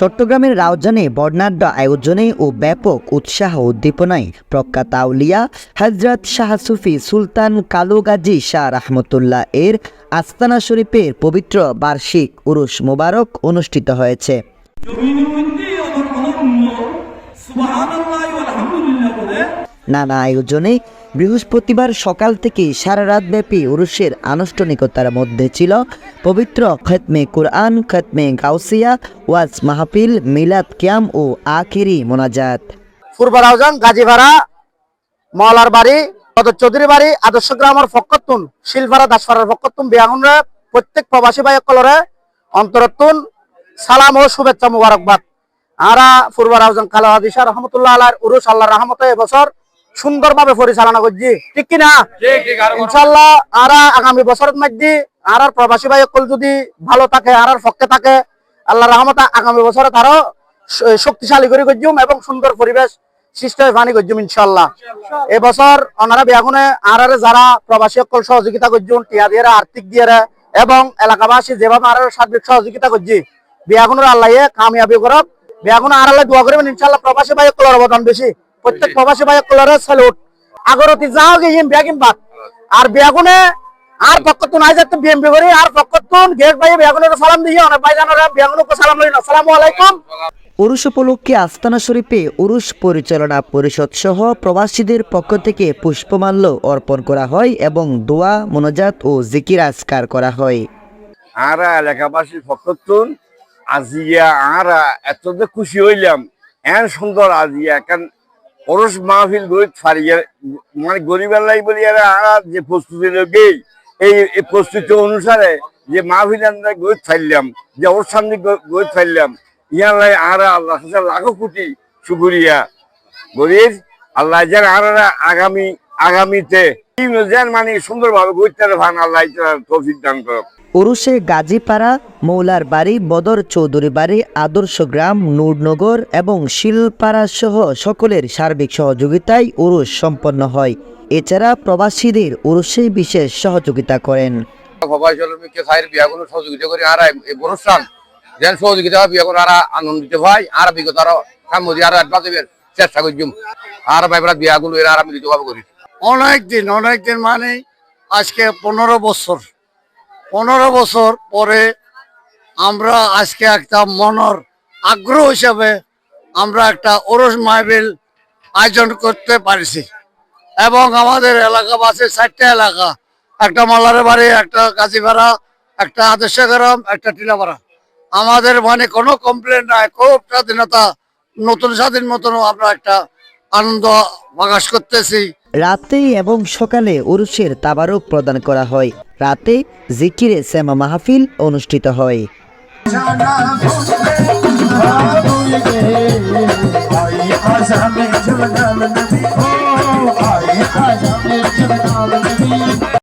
চট্টগ্রামের রাউজানে বর্ণাঢ্য আয়োজনে ও ব্যাপক উৎসাহ উদ্দীপনায় প্রখ্যাত আউলিয়া হজরত শাহ সুফি সুলতান কালুগাজী শাহ রহমতুল্লাহ এর আস্তানা শরীফের পবিত্র বার্ষিক উরুস মোবারক অনুষ্ঠিত হয়েছে জমিনের মধ্যে আমার অনন্য সুবহানাল্লাহ আলহামদুলিল্লাহ বলে নানা আয়োজনে বৃহস্পতিবার সকাল থেকে সারা রাত ব্যাপী উরুষের আনুষ্ঠানিকতার মধ্যে ছিল পবিত্র খতমে কুরআন, খতমে গাউসিয়া, ওয়াজ মাহফিল, মিলাদ ক্যাম ও আখিরি মোনাজাত। পূর্ব রাউজান গাজীপাড়া মলার বাড়ি চৌধুরী বাড়ি, আদর্শ গ্রামের ফকতুন শিলপাড়া, দাসপাড়ার ফকতুন বিয়াগুনরে প্রত্যেক প্রবাসী ভাই কলরে অন্তরতুন সালাম ও শুভেচ্ছা মুবারকবাদ। আরা পূর্ব রাউজান কালা হাদিসা রহমতুল্লাহ আল্লাহর উরুস আল্লাহ রহমতে এবছর সুন্দরভাবে পরিচালনা করছি। ঠিক কি না ইনশাল্লাহ আরা আগামী বছরের মধ্যে আর আর প্রবাসী ভাই কল যদি ভালো থাকে আর আর পক্ষে থাকে আল্লাহ রহমতে আগামী বছরে তারও শক্তিশালী করে গজ্জুম এবং সুন্দর পরিবেশ সৃষ্টি ফানি গজ্জুম ইনশাল্লাহ এবছর ওনারা বিয়াগুনে আর আর যারা প্রবাসী সকল সহযোগিতা করছুন টিয়া দিয়ে আর্থিক দিয়ে এবং এলাকাবাসী যেভাবে আর সার্বিক সহযোগিতা করছি বিয়াগুনের আল্লাহ কামিয়াবি করক। বিয়াগুন আর আল্লাহ দোয়া করবেন ইনশাল্লাহ প্রবাসী ভাই অবদান বেশি। প্রত্যেক প্রবাসী ভাই সকলের স্যালুট আগরতি যাও গিয়ে বিয়াগিন বাদ আর বিয়াগুনে আর পক্ষতুন আইজ একটা বিএমপি করি আর পক্ষতুন গেট ভাই বিয়াগুনের সালাম দিয়ে অনেক ভাই জানারা বিয়াগুনকে সালাম লইন। আসসালামু আলাইকুম। উরুষ উপলক্ষে আস্তানা শরীফে উরুষ পরিচালনা পরিষদ সহ প্রবাসীদের পক্ষ থেকে পুষ্পমাল্য অর্পণ করা হয় এবং দোয়া মোনাজাত ও জিকির আজকার করা হয়। আরা এলাকাবাসী ফকতুন আজিয়া আরা এত যে খুশি হইলাম। এন সুন্দর আজিয়া কারণ পরশ মাহফিল গরিব ফারিয়া মানে গরিবের লাই বলি আরা যে প্রস্তুতি লগেই এই প্রস্তুতি অনুসারে যে মাহফিল আমরা গরিব ফাইলাম যে ওর সামনে গরিব ফাইলাম ইয়ার লাই আরা আল্লাহ লাখো কোটি শুকুরিয়া। গরিব, আল্লাহ যেন আরা আগামী, আগামীতে মানে সুন্দরভাবে গরিব ভান আল্লাহ তৌফিক দান করো উরুষে গাজীপাড়া মৌলার বাড়ি বদর চৌধুরী বাড়ি আদর্শ গ্রাম নূরনগর এবং শিলপাড়া সহ সকলের সার্বিক সহযোগিতায় উরুষ সম্পন্ন হয়। এছাড়া প্রবাসীদের উরুষে বিশেষ সহযোগিতা করেন। সহযোগিতা করে আর অনুষ্ঠান। যেন সহযোগিতা হয় আর আনন্দিত হয়। আর বিগত আরও কামদি আর বাঁচবের চেষ্টা করছুম আর ভাইবার বিয়াগুলো এরা আর করি। অনেক দিন অনেক দিন মানে আজকে পনেরো বছর। পনেরো বছর পরে আমরা আজকে একটা মনর আগ্রহ হিসাবে আমরা একটা ওরস মাহবিল আয়োজন করতে পারছি। এবং আমাদের এলাকাবাসী চারটে এলাকা, একটা মালারে বাড়ি একটা কাজীপাড়া, একটা আদর্শ গ্রাম একটা টিলাপাড়া। আমাদের মানে কোনো কমপ্লেন নাই, খুব স্বাধীনতা, নতুন স্বাধীন মতন আমরা একটা আনন্দ প্রকাশ করতেছি। রাতে এবং সকালে উরুষের তাবারক প্রদান করা হয়। রাতে জিকিরে শ্যামা মাহফিল অনুষ্ঠিত হয়।